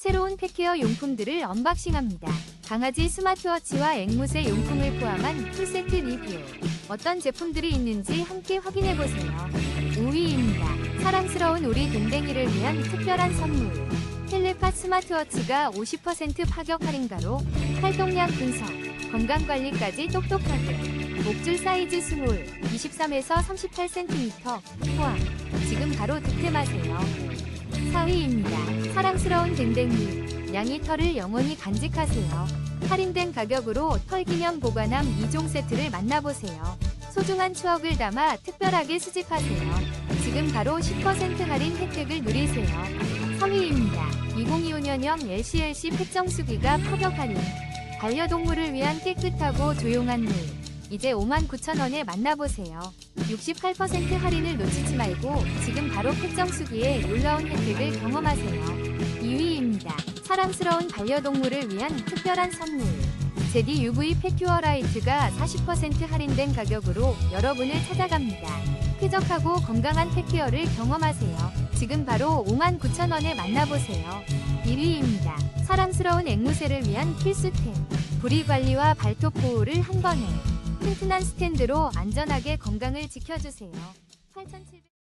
새로운 펫케어 용품들을 언박싱합니다. 강아지 스마트워치와 앵무새 용품을 포함한 풀세트 리뷰. 어떤 제품들이 있는지 함께 확인해보세요. 5위입니다. 사랑스러운 우리 댕댕이를 위한 특별한 선물. 텔레파 스마트워치가 50% 파격 할인가로 활동량 분석, 건강관리까지 똑똑하게. 목줄 사이즈 스몰, 23에서 38cm 포함. 지금 바로 득템하세요. 4위입니다. 사랑스러운 댕댕이. 양이 털을 영원히 간직하세요. 할인된 가격으로 털 기념 보관함 2종 세트를 만나보세요. 소중한 추억을 담아 특별하게 수집하세요. 지금 바로 10% 할인 혜택을 누리세요. 3위입니다. 2025년형 LCLC 팩정수기가 파격 할인. 반려동물을 위한 깨끗하고 조용한 물. 이제 59,000원에 만나보세요. 68% 할인을 놓치지 말고 지금 바로 팩정 수기에 놀라운 혜택을 경험하세요. 2위입니다. 사랑스러운 반려동물을 위한 특별한 선물. 제디 UV 패큐어 라이트가 40% 할인된 가격으로 여러분을 찾아갑니다. 쾌적하고 건강한 펫케어를 경험하세요. 지금 바로 59,000원에 만나보세요. 1위입니다. 사랑스러운 앵무새를 위한 필수템. 부리 관리와 발톱 보호를 한 번에. 튼튼한 스탠드로 안전하게 건강을 지켜주세요. 8,700